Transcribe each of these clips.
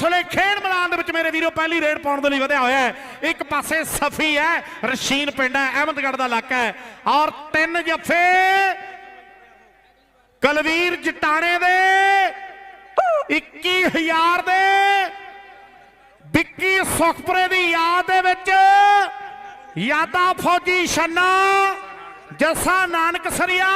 ਇਸ ਵੇਲੇ ਖੇਡ ਮੈਦਾਨ ਦੇ ਵਿੱਚ ਮੇਰੇ ਵੀਰੋ, ਪਹਿਲੀ ਰੇਡ ਪਾਉਣ ਦੇ ਲਈ ਵਧਿਆ ਹੋਇਆ ਹੈ। ਇੱਕ ਪਾਸੇ ਸਫੀ ਹੈ, ਰਸ਼ੀਨ ਪਿੰਡ ਹੈ, ਅਹਿਮਦਗੜ੍ਹ ਦਾ ਇਲਾਕਾ ਹੈ। ਔਰ ਤਿੰਨ ਜੱਫੇ ਕਲਵੀਰ ਜਟਾਣੇ ਦੇ 21000 ਦੇ, ਵਿੱਕੀ ਸੁਖਪੁਰੇ ਦੀ ਯਾਦ ਦੇ ਵਿੱਚ ਯਾਦਾ ਫੌਜੀ ਛੰਨਾ, ਜੱਸਾ ਨਾਨਕ ਸਰੀਆ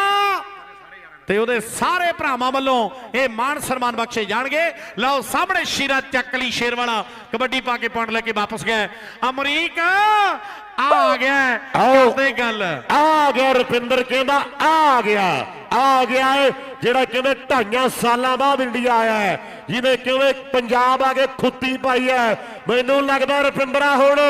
ਤੇ ਉਹਦੇ ਸਾਰੇ ਭਰਾਵਾਂ ਵੱਲੋਂ ਇਹ ਮਾਣ ਸਨਮਾਨ ਬਖਸ਼ੇ ਜਾਣਗੇ। ਲਓ ਸਾਹਮਣੇ ਸ਼ੀਰਾ ਚੱਕਲੀ ਸ਼ੇਰ ਵਾਲਾ ਕਬੱਡੀ ਪਾ ਕੇ ਪੁਆਇੰਟ ਲੈ ਕੇ ਵਾਪਸ ਗਿਆ ਅਮਰੀਕ ਆ ਗਿਆ। ਕਰਦੇ ਗੱਲ। ਆ ਗਿਆ ਰੁਪਿੰਦਰ ਕਹਿੰਦਾ ਆ ਗਿਆ ਆ ਗਿਆ ਏ ਜਿਹੜਾ ਕਿਵੇਂ ਢਾਈਆਂ ਸਾਲਾਂ ਬਾਅਦ ਇੰਡੀਆ ਆਇਆ ਹੈ ਜਿਹਨੇ ਕਿਵੇਂ ਪੰਜਾਬ ਆ ਕੇ ਖੁੱਤੀ ਪਾਈ ਹੈ। ਮੈਨੂੰ ਲੱਗਦਾ ਰੁਪਿੰਦਰਾ ਹੁਣ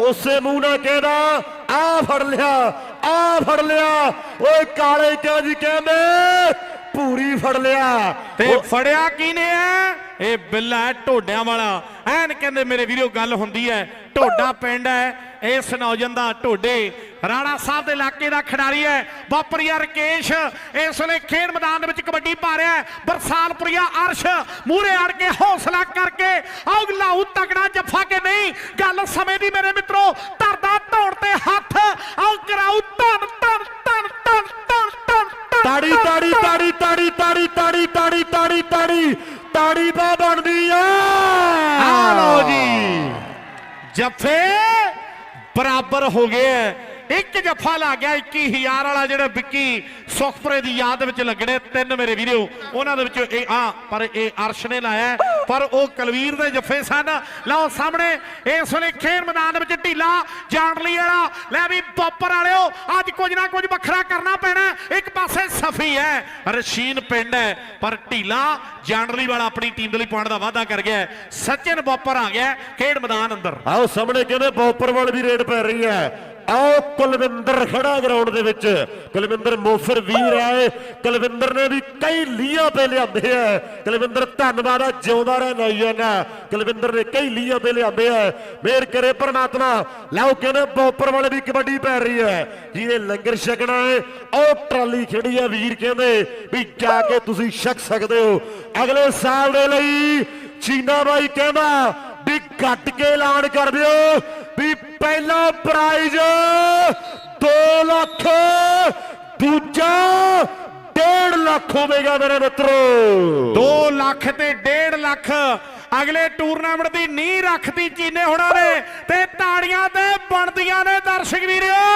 ਉਸੇ ਮੂੰਹ ਨਾਲ ਕਹਿੰਦਾ ਆ ਫੜ ਲਿਆ ਆ ਫੜ ਲਿਆ। ਓਏ ਕਾਲੇ ਕਿਉਂ ਜੀ ਕਹਿੰਦੇ? ਪੂਰੀ ਫੜ ਲਿਆ। ਤੇ ਫੜਿਆ ਕਿਨੇ ਐ ਇਹ ਬਿੱਲਾ ਢੋਡਿਆਂ ਵਾਲਾ। ਐਨ ਕਹਿੰਦੇ ਮੇਰੇ ਵੀਰੋ ਗੱਲ ਹੁੰਦੀ ਹੈ। ਢੋਡਾ ਪਿੰਡ ਹੈ ਇਸ ਨੌਜਵਾਨ ਦਾ ਢੋਡੇ। ਰਾਣਾ ਸਾਹਿਬ ਦੇ ਇਲਾਕੇ ਦਾ ਖਿਡਾਰੀ ਹੈ। ਬਾਪਰੀਆ ਰਕੇਸ਼ ਇਸ ਵੇਲੇ ਖੇਡ ਮੈਦਾਨ ਦੇ ਵਿੱਚ ਕਬੱਡੀ ਪਾ ਰਿਹਾ ਹੈ। ਬਰਸਾਲਪੁਰੀਆ ਅਰਸ਼ ਮੂਹਰੇ ਆੜ ਕੇ ਹੌਸਲਾ ਕਰਕੇ ਆਉ ਲਾਉ ਤਗੜਾ ਜੱਫਾ ਕੇ ਨਹੀਂ? ਗੱਲ ਸਮੇਂ ਦੀ ਮੇਰੇ ਮਿੱਤਰੋ ਧਰਦਾ ਧੌਣ ਤੇ ਹੱਥ ਆਉ ਕਰਾਉ ਧਨ ਧਨ ਧਨ ਧਨ ਧਨ ਧਨ ਤਾੜੀ ਤਾੜੀ ਤਾੜੀ ਤਾੜੀ ਤਾੜੀ ਤਾੜੀ ਤਾੜੀ ਤਾੜੀ ਤਾੜੀ ਤਾੜੀ ਬਾ ਬਣਦੀ ਆ। ਆ ਲਓ ਜੀ। ਜੱਫੇ ਬਰਾਬਰ ਹੋ ਗਏ ਇੱਕ ਜੱਫਾ ਲੱਗ ਗਿਆ 21000 ਵਾਲਾ ਜਿਹੜਾ ਵਿੱਕੀ ਸੁਖਪੁਰੇ ਦੀ ਯਾਦ ਵਿੱਚ ਲੱਗਣੇ ਤਿੰਨ ਮੇਰੇ ਵੀਰੋ। ਉਹਨਾਂ ਦੇ ਵਿੱਚੋਂ ਇਹ ਆ ਪਰ ਇਹ ਅਰਸ਼ ਨੇ ਲਾਇਆ ਪਰ ਉਹ ਕਲਵੀਰ ਦੇ ਜੱਫੇ ਸਨ। ਲਓ ਸਾਹਮਣੇ, ਇਸ ਵੇਲੇ ਖੇਡ ਮੈਦਾਨ ਵਿੱਚ ਢੀਲਾ ਜਾਣਲੀ ਵਾਲਾ। ਲੈ ਵੀ ਬੱਪਰ ਵਾਲਿਓ, ਅੱਜ ਕੁਝ ਨਾ ਕੁਝ ਵੱਖਰਾ ਕਰਨਾ ਪੈਣਾ ਇੱਕ ਪਾਸੇ ਸਫੀ ਹੈ, ਰਸ਼ੀਨ ਪਿੰਡ ਹੈ, ਪਰ ਢੀਲਾ ਜਾਣਲੀ ਵਾਲਾ ਆਪਣੀ ਟੀਮ ਦੇ ਲਈ ਪੁਆਇੰਟ ਦਾ ਵਾਅਦਾ ਕਰ ਗਿਆ ਸਚਿਨ ਬੱਪਰ ਆ ਗਿਆ ਖੇਡ ਮੈਦਾਨ ਅੰਦਰ। ਆਓ ਸਾਹਮਣੇ ਕਹਿੰਦੇ ਬੌਪਰ ਵਾਲ ਵੀ ਰੇਡ ਪੈ ਰਹੀ ਹੈ। ਆਓ ਕੁਲਵਿੰਦਰ ਖੜਾ ਗਰਾਊਂਡ ਦੇ ਵਿੱਚ। ਕੁਲਵਿੰਦਰ ਮੋਫਰ ਵੀਰ ਆਏ। ਕੁਲਵਿੰਦਰ ਨੇ ਵੀ ਕਈ ਲੀਆਂ ਪੇ ਲਿਆਂਦੇ ਆ। ਕੁਲਵਿੰਦਰ, ਧੰਨਵਾਦ ਆ, ਜਿਉਂਦਾ ਰਹਿ ਨੌਜਵਾਨਾ ਕੁਲਵਿੰਦਰ ਨੇ ਕਈ ਲੀਆਂ ਪੇ ਲਿਆਂਦੇ ਆ। ਮੇਰ ਕਰੇ ਪ੍ਰਮਾਤਮਾ। ਲਓ ਕਹਿੰਦੇ ਬੌਪਰ ਵਾਲੇ ਵੀ ਕਬੱਡੀ ਪੈ ਰਹੀ ਹੈ। ਜਿਹਨੇ ਲੰਗਰ ਛਕਣਾ ਹੈ? ਉਹ ਟਰਾਲੀ ਖੜੀ ਆ ਵੀਰ ਕਹਿੰਦੇ ਵੀ ਜਾ ਕੇ ਤੁਸੀਂ ਛਕ ਸਕਦੇ ਹੋ। ਅਗਲੇ ਸਾਲ ਦੇ ਲਈ ਚੀਨਾ ਬਾਈ ਕਹਿੰਦਾ ਵੀ ਕੱਟ ਕੇ ਐਲਾਨ ਕਰ ਦਿਓ ਵੀ ਪ੍ਰਾਈਜ਼ 2 ਲੱਖ, ਦੂਜਾ 1.5 ਲੱਖ ਹੋਵੇਗਾ ਮੇਰੇ ਮਿੱਤਰੋ। 2 ਲੱਖ ਤੇ 1.5 ਲੱਖ। ਅਗਲੇ ਟੂਰਨਾਮੈਂਟ ਦੀ ਨੀਂਹ ਰੱਖਦੀ ਚੀਨੇ ਹੁਣਾਂ ਨੇ ਤੇ ਤਾੜੀਆਂ ਤੇ ਬਣਦੀਆਂ ਨੇ ਦਰਸ਼ਕ ਵੀਰੋ।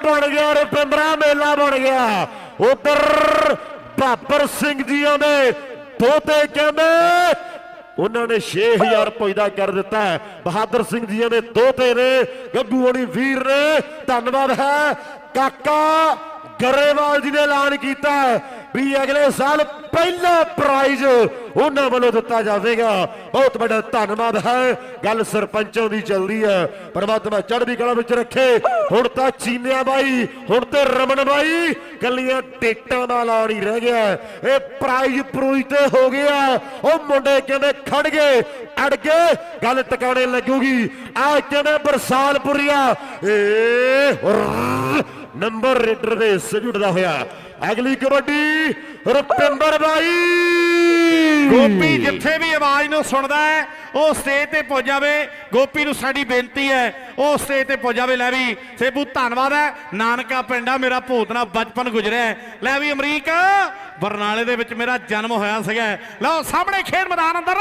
ਬਣ ਗਿਆ ਰੁਪਿੰਦਰਾ ਮੇਲਾ ਬਣ ਗਿਆ। ਉਧਰ ਬਾਬਰ ਸਿੰਘ ਜੀਆਂ ਦੇ ਦੋਤੇ ਕਹਿੰਦੇ, ਉਹਨਾਂ ਨੇ 6000 ਦਾ ਕਰ ਦਿੱਤਾ ਬਹਾਦਰ ਸਿੰਘ ਜੀਆਂ ਦੇ ਦੋਤੇ ਨੇ, ਗੱਗੂ ਹੋਣੀ ਵੀਰ ਨੇ। ਧੰਨਵਾਦ ਹੈ। ਕਾਕਾ ਗਰੇਵਾਲ ਜੀ ਨੇ ਐਲਾਨ ਕੀਤਾ ਵੀ ਅਗਲੇ ਸਾਲ ਪਹਿਲਾ ਪ੍ਰਾਈਜ਼ ਉਹਨਾਂ ਵੱਲੋਂ ਦਿੱਤਾ ਜਾਵੇਗਾ। ਬਹੁਤ ਵੱਡਾ ਧੰਨਵਾਦ ਹੈ। ਗੱਲ ਸਰਪੰਚੋਂ ਦੀ ਚੱਲਦੀ ਹੈ। ਪਰਮਾਤਮਾ ਚੜ੍ਹਦੀ ਕਲਾ ਵਿੱਚ ਰੱਖੇ। ਹੁਣ ਤਾਂ ਚੀਨਿਆ ਬਾਈ, ਹੁਣ ਤੇ ਰਮਨ ਬਾਈ, ਕੱਲੀਆਂ ਟੇਟਾਂ ਦਾ ਲਾੜ ਹੀ ਰਹਿ ਗਿਆ। ਇਹ ਪ੍ਰਾਈਜ਼ ਪ੍ਰੂਜ ਤੇ ਹੋ ਗਿਆ। ਉਹ ਮੁੰਡੇ ਕਹਿੰਦੇ ਖੜ ਗਏ, ਅੜ ਗਏ, ਗੱਲ ਟਿਕਾਣੇ ਲੱਗੂਗੀ। ਆ ਕਹਿੰਦੇ ਬਰਸਾਲਪੁਰੀਆ। ਏ ਨੰਬਰ ਰੇਡਰ ਦੇ ਹਿੱਸੇ ਜੁੜਦਾ ਹੋਇਆ। ਅਗਲੀ ਕਬੱਡੀ, ਰੁਪਿੰਦਰ ਬਾਈ। ਗੋਪੀ ਜਿੱਥੇ ਵੀ ਆਵਾਜ਼ ਨੂੰ ਸੁਣਦਾ ਹੈ, ਉਹ ਸਟੇਜ ਤੇ ਪਹੁੰਚ ਜਾਵੇ। ਗੋਪੀ ਨੂੰ ਸਾਡੀ ਬੇਨਤੀ ਹੈ, ਉਹ ਸਟੇਜ ਤੇ ਪਹੁੰਚ ਜਾਵੇ। ਲੈ ਵੀ, ਸੇਬੂ, ਧੰਨਵਾਦ ਹੈ। ਨਾਨਕਾ ਪਿੰਡਾ ਮੇਰਾ ਭੂਤਨਾ ਬਚਪਨ ਗੁਜ਼ਰਿਆ ਲੈ ਵੀ, ਅਮਰੀਕ, ਬਰਨਾਲੇ ਦੇ ਵਿੱਚ ਮੇਰਾ ਜਨਮ ਹੋਇਆ ਸੀਗਾ ਲਓ, ਸਾਹਮਣੇ ਖੇਡ ਮੈਦਾਨ ਅੰਦਰ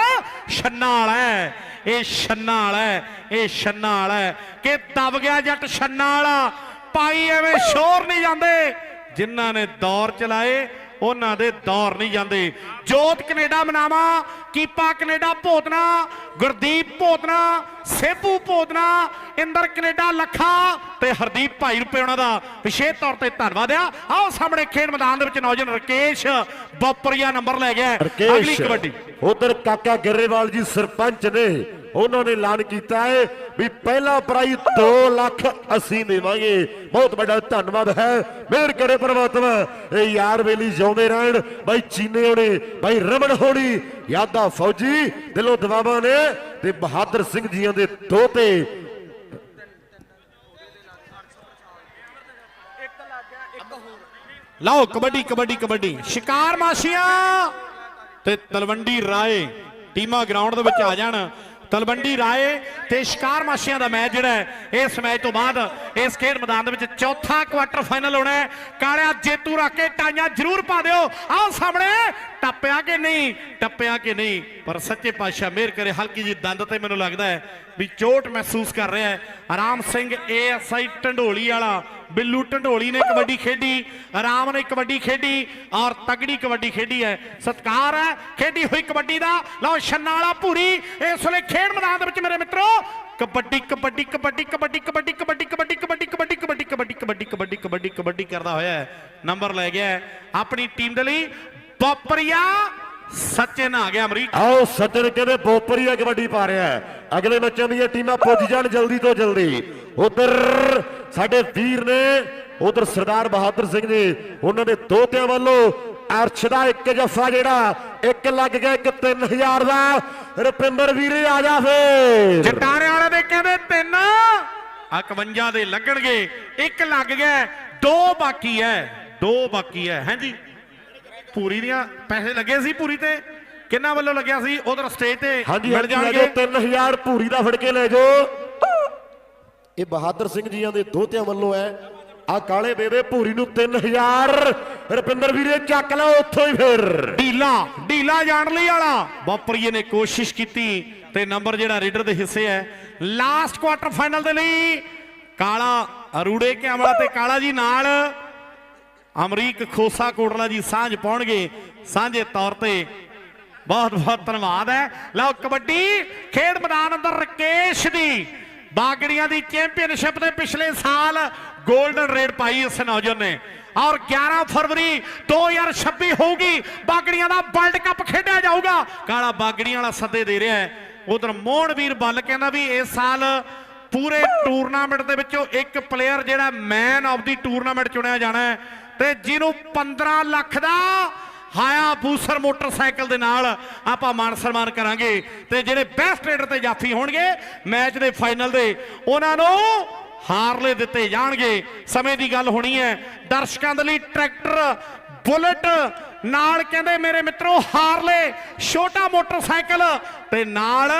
ਛੰਨਾ ਵਾਲਾ ਹੈ। ਇਹ ਛੰਨਾ ਵਾਲਾ ਹੈ, ਇਹ ਛੰਨਾ ਵਾਲਾ ਹੈ। ਕਿ ਦਬ ਗਿਆ ਜੱਟ ਛੰਨਾ ਵਾਲਾ ਪਾਈ ਐਵੇਂ ਸ਼ੋਰ ਨਹੀਂ ਜਾਂਦੇ। ਜਿਨ੍ਹਾਂ ਨੇ ਦੌਰ ਚਲਾਏ ਉਹਨਾਂ ਦੇ ਦੌਰ ਨਹੀਂ ਜਾਂਦੇ। Jot Canada Manawa Keepa Canada Bhotna Gurdeep Bhotna Sebu Bhotna Inder Canada Lakha ਤੇ ਹਰਦੀਪ ਭਾਈ ਰੁਪਏ ਉਹਨਾਂ ਦਾ ਵਿਸ਼ੇਸ਼ ਤੌਰ ਤੇ ਧੰਨਵਾਦ ਆ। ਆਓ ਸਾਹਮਣੇ ਖੇਡ ਮੈਦਾਨ ਦੇ ਵਿੱਚ ਨੌਜਵਾਨ ਰਕੇਸ਼ ਬੋਪਰੀਆ ਨੰਬਰ ਲੈ ਗਿਆ। ਅਗਲੀ ਕਬੱਡੀ। ਉਧਰ ਕਾਕਾ ਗਿਰੇਵਾਲ ਜੀ ਸਰਪੰਚ ਨੇ ਉਹਨਾਂ ਨੇ ਐਲਾਨ ਕੀਤਾ ਹੈ ਵੀ ਪਹਿਲਾ ਪ੍ਰਾਈਜ਼ 2 ਲੱਖ ਅਸੀਂ ਦੇਵਾਂਗੇ ਬਹੁਤ ਵੱਡਾ ਧੰਨਵਾਦ ਹੈ ਮਿਹਰ ਕਰੇ ਪਰਮਾਤਮਾ ਇਹ ਯਾਰ ਵੇਲੀ ਜਿਉਂਦੇ ਰਹਿਣ ਬਾਈ ਚੀਨੇ ਹੋਣੇ ਬਾਈ ਰਮਨ ਹੋਣੀ ਯਾਦਾ ਫੌਜੀ ਦਿਲੋਂ ਦਵਾਵਾਂ ਨੇ ਤੇ ਬਹਾਦਰ ਸਿੰਘ ਜੀਆਂ ਦੇ ਦੋਤੇ ਲਓ ਕਬੱਡੀ ਕਬੱਡੀ ਕਬੱਡੀ ਸ਼ਿਕਾਰ ਮਾਸ਼ੀਆਂ ਤੇ ਤਲਵੰਡੀ ਰਾਏ ਟੀਮਾਂ ਗਰਾਊਂਡ ਦੇ ਵਿੱਚ ਆ ਜਾਣ ਤਲਵੰਡੀ ਰਾਏ ਤੇ ਸ਼ਿਕਾਰ ਮਾਸ਼ੀਆਂ ਦਾ ਮੈਚ ਜਿਹੜਾ ਹੈ, ਇਸ ਮੈਚ ਤੋਂ ਬਾਅਦ ਇਸ ਖੇਡ ਮੈਦਾਨ ਦੇ ਵਿੱਚ ਚੌਥਾ ਕੁਆਟਰ ਫਾਈਨਲ ਹੋਣਾ ਹੈ। ਕਾਲਿਆ ਜੇਤੂ ਰੱਖ ਕੇ ਟਾਈਆਂ ਜ਼ਰੂਰ ਪਾ ਦਿਓ। ਆਓ ਸਾਹਮਣੇ ਟੱਪਿਆ ਕਿ ਨਹੀਂ? ਟੱਪਿਆ ਕਿ ਨਹੀਂ? ਪਰ ਸੱਚੇ ਪਾਤਸ਼ਾਹ ਮਿਹਰ ਕਰੇ, ਹਲਕੀ ਜੀ ਦੰਦ ਤੇ ਮੈਨੂੰ ਲੱਗਦਾ ਹੈ ਵੀ ਚੋਟ ਮਹਿਸੂਸ ਕਰ ਰਿਹਾ ਹੈ। ਆਰਾਮ ਸਿੰਘ ਏਐਸਆਈ ਢੰਡੋਲੀ ਵਾਲਾ ਬਿੱਲੂ ਢੰਡੋਲੀ ਨੇ ਕਬੱਡੀ ਖੇਡੀ ਆਰਾਮ ਨੇ ਕਬੱਡੀ ਖੇਡੀ ਔਰ ਤਗੜੀ ਕਬੱਡੀ ਖੇਡੀ ਹੈ ਸਤਕਾਰ ਹੈ ਖੇਡੀ ਹੋਈ ਕਬੱਡੀ ਦਾ ਲਓ ਛੰਨਾ ਭੂਰੀ ਇਸ ਵੇਲੇ ਖੇਡ ਮੈਦਾਨ ਦੇ ਵਿੱਚ ਮੇਰੇ ਮਿੱਤਰੋ ਕਬੱਡੀ ਕਬੱਡੀ ਕਬੱਡੀ ਕਬੱਡੀ ਕਬੱਡੀ ਕਬੱਡੀ ਕਬੱਡੀ ਕਬੱਡੀ ਕਬੱਡੀ ਕਬੱਡੀ ਕਬੱਡੀ ਕਬੱਡੀ ਕਬੱਡੀ ਕਬੱਡੀ ਕਬੱਡੀ ਕਰਦਾ ਹੋਇਆ ਨੰਬਰ ਲੈ ਗਿਆ ਆਪਣੀ ਟੀਮ ਦੇ ਲਈ ਬੋਪਰੀਆ ਸਚਿਨ ਆ ਗਿਆ ਅਮਰੀਕ ਆਓ ਸੱਜਣ ਕਹਿੰਦੇ ਬੋਪਰੀਆ ਕਬੱਡੀ ਪਾ ਰਿਹਾ ਹੈ ਅਗਲੇ ਮੈਚਾਂ ਦੀਆਂ ਟੀਮਾਂ ਪੁੱਜ ਜਾਣ ਜਲਦੀ ਤੋਂ ਜਲਦੀ ਉਧਰ ਸਾਡੇ ਵੀਰ ਨੇ ਉਧਰ ਸਰਦਾਰ ਬਹਾਦਰ ਸਿੰਘ ਜੀ ਉਹਨਾਂ ਦੇ ਦੋਤਿਆਂ ਵੱਲੋਂ ਅਰਸ਼ ਦਾ ਇੱਕ ਜੱਫਾ ਜਿਹੜਾ ਇੱਕ ਲੱਗ ਗਿਆ ਇੱਕ 3000 ਦਾ। ਰੁਪਿੰਦਰ ਵੀਰੇ ਆ ਜਾ ਫੇਰ। ਜਟਾਰੇ ਵਾਲੇ ਦੇ ਕਹਿੰਦੇ ਤਿੰਨ ਆ 51 ਦੇ ਲੱਗਣਗੇ ਇੱਕ ਲੱਗ ਗਿਆ ਦੋ ਬਾਕੀ ਹੈ ਦੋ ਬਾਕੀ ਹੈ ਹਾਂਜੀ ਪੂਰੀ ਦੀਆਂ ਪੈਸੇ ਲੱਗੇ ਸੀ ਪੂਰੀ ਤੇ? ਕਿੰਨਾ ਵੱਲੋਂ ਲੱਗਿਆ ਸੀ? ਉਧਰ ਸਟੇਜ ਤੇ ਮਿਲ ਜਾਣਗੇ। ਜਾਓ 3000 ਭੂਰੀ ਦਾ ਫੜ ਕੇ ਲੈ ਜਾਓ। ਇਹ ਬਹਾਦਰ ਸਿੰਘ ਜੀਆਂ ਦੇ ਦੋਤਿਆਂ ਵੱਲੋਂ ਹੈ। ਆ ਕਾਲੇ ਬੇਬੇ ਭੂਰੀ ਨੂੰ 3000 ਰੁਪਿੰਦਰ ਵੀਰੇ, ਚੱਕ ਲਓ ਉੱਥੋਂ ਹੀ ਫਿਰ। ਢੀਲਾ ਢੀਲਾ ਜਾਣ ਲਈ ਵਾਲਾ। ਬਾਪਰੀਏ ਨੇ ਕੋਸ਼ਿਸ਼ ਕੀਤੀ ਤੇ ਨੰਬਰ ਜਿਹੜਾ ਰੇਡਰ ਦੇ ਹਿੱਸੇ ਹੈ ਲਾਸਟ ਕੁਆਟਰ ਫਾਈਨਲ ਦੇ ਲਈ ਕਾਲਾ ਅਰੂੜੇ ਕਿਆਮਲਾ ਤੇ ਕਾਲਾ ਜੀ ਨਾਲ ਅਮਰੀਕ ਖੋਸਾ ਕੋਟਲਾ ਜੀ ਸਾਂਝ ਪਾਉਣਗੇ। ਸਾਂਝੇ ਤੌਰ ਤੇ ਬਹੁਤ ਬਹੁਤ ਧੰਨਵਾਦ ਹੈ। ਲਓ ਕਬੱਡੀ ਖੇਡ ਮੈਦਾਨ ਅੰਦਰ ਰਕੇਸ਼ ਦੀ ਬਾਗੜੀਆਂ ਦੀ ਚੈਂਪੀਅਨਸ਼ਿਪ ਦੇ ਪਿਛਲੇ ਸਾਲ 골ਡਨ ਰੇਡ ਪਾਈ ਇਸ ਨੌਜਵਾਨ ਨੇ। ਔਰ 11 ਫਰਵਰੀ 2026 ਹੋਊਗੀ। ਬਾਗੜੀਆਂ ਦਾ ਵਰਲਡ ਕੱਪ ਖੇਡਿਆ ਜਾਊਗਾ। ਕਾਲਾ ਬਾਗੜੀਆਂ ਵਾਲਾ ਸੱਦੇ ਦੇ ਰਿਹਾ ਹੈ। ਉਧਰ ਮੋਹਨਵੀਰ ਬੱਲ ਕਹਿੰਦਾ ਵੀ ਇਸ ਸਾਲ ਪੂਰੇ ਟੂਰਨਾਮੈਂਟ ਦੇ ਵਿੱਚੋਂ ਇੱਕ ਪਲੇਅਰ ਜਿਹੜਾ ਮੈਨ ਆਫ ਦੀ ਟੂਰਨਾਮੈਂਟ ਚੁਣਿਆ ਜਾਣਾ ਹੈ। ਤੇ ਜਿਹਨੂੰ 15 ਲੱਖ ਦਾ ਹਾਇਆ ਬੂਸਰ ਮੋਟਰਸਾਈਕਲ ਦੇ ਨਾਲ ਆਪਾਂ ਮਾਨ ਸਨਮਾਨ ਕਰਾਂਗੇ ਤੇ ਜਿਹੜੇ ਬੈਸਟ ਰੇਡਰ ਤੇ ਜਾਫੀ ਹੋਣਗੇ, ਮੈਚ ਦੇ ਫਾਈਨਲ ਦੇ, ਉਹਨਾਂ ਨੂੰ ਹਾਰਲੇ ਦਿੱਤੇ ਜਾਣਗੇ। ਸਮੇਂ ਦੀ ਗੱਲ ਹੋਣੀ ਹੈ। ਦਰਸ਼ਕਾਂ ਦੇ ਲਈ ਟਰੈਕਟਰ, ਬੁਲਟ, ਨਾਲ ਕਹਿੰਦੇ ਮੇਰੇ ਮਿੱਤਰੋ ਹਾਰਲੇ, ਛੋਟਾ ਮੋਟਰਸਾਈਕਲ ਤੇ ਨਾਲ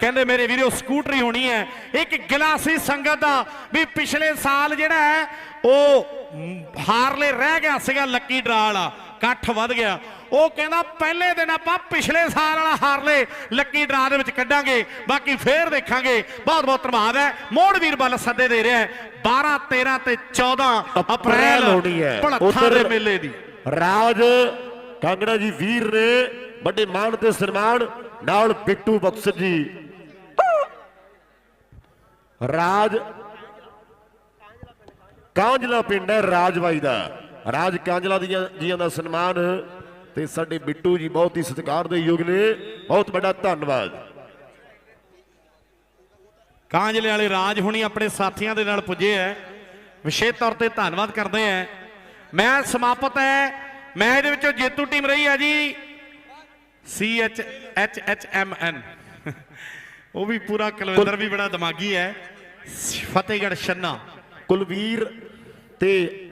ਕਹਿੰਦੇ ਮੇਰੇ ਵੀਰੋ ਸਕੂਟਰੀ ਹੋਣੀ ਹੈ। ਇੱਕ ਗਿਲਾਸੀ ਸੰਗਤ ਦਾ ਵੀ ਪਿਛਲੇ ਸਾਲ ਜਿਹੜਾ ਹੈ, ਉਹ ਹਾਰਲੇ ਰਹਿ ਗਿਆ ਸੀਗਾ ਲੱਕੀ ਡਰਾ ਵਾਲਾ ਇਕੱਠ ਵੱਧ ਗਿਆ। ਉਹ ਕਹਿੰਦਾ ਪਹਿਲੇ ਦਿਨ ਆਪਾਂ ਪਿਛਲੇ ਸਾਲ ਵਾਲਾ ਹਾਰਲੇ ਲੱਕੀ ਡਰਾ ਦੇ ਵਿੱਚ ਕੱਢਾਂਗੇ ਬਾਕੀ ਫੇਰ ਦੇਖਾਂਗੇ। ਬਹੁਤ ਬਹੁਤ ਧੰਨਵਾਦ ਹੈ। ਮੋੜ ਵੀਰ ਬੱਲ ਸੱਦੇ ਦੇ ਰਿਹਾ ਹੈ। 12 13 ਤੇ 14 ਅਪ੍ਰੈਲ ਹੋਣੀ ਹੈ। ਭਲੱਥਾ ਦੇ ਮੇਲੇ ਦੀ। ਰਾਜ ਕਾਂਗੜਾ ਜੀ ਵੀਰ ਨੇ ਵੱਡੇ ਮਾਣ ਤੇ ਸਨਮਾਨ ਨਾਲ ਬਿੱਟੂ ਬਖਸ਼ ਜੀ। ਰਾਜ ਕਾਂਜਲਾ ਪਿੰਡ ਹੈ ਰਾਜਬਾਈ ਦਾ। ਰਾਜ ਕਾਂਜਲਾ ਦੀਆਂ ਜੀਆਂ ਦਾ ਸਨਮਾਨ ਤੇ ਸਾਡੇ ਬਿੱਟੂ ਜੀ ਬਹੁਤ ਹੀ ਸਤਿਕਾਰ ਦੇ ਯੋਗ ਨੇ। ਬਹੁਤ ਵੱਡਾ ਧੰਨਵਾਦ। ਕਾਂਜਲੇ ਵਾਲੇ ਰਾਜ ਹੁਣੀ ਆਪਣੇ ਸਾਥੀਆਂ ਦੇ ਨਾਲ ਪੁੱਜੇ ਐ। ਵਿਸ਼ੇਸ਼ ਤੌਰ ਤੇ ਧੰਨਵਾਦ ਕਰਦੇ ਐ। ਮੈਚ ਸਮਾਪਤ ਹੈ ਮੈਚ ਦੇ ਵਿੱਚੋਂ ਜੇਤੂ ਟੀਮ ਰਹੀ ਹੈ ਜੀ। C H H H M N ਉਹ ਵੀ ਪੂਰਾ ਕੁਲਵਿੰਦਰ ਵੀ ਬੜਾ ਦਿਮਾਗੀ ਹੈ ਫਤਿਹਗੜ੍ਹ ਛੰਨਾ। ਕੁਲਵੀਰ ਤੇ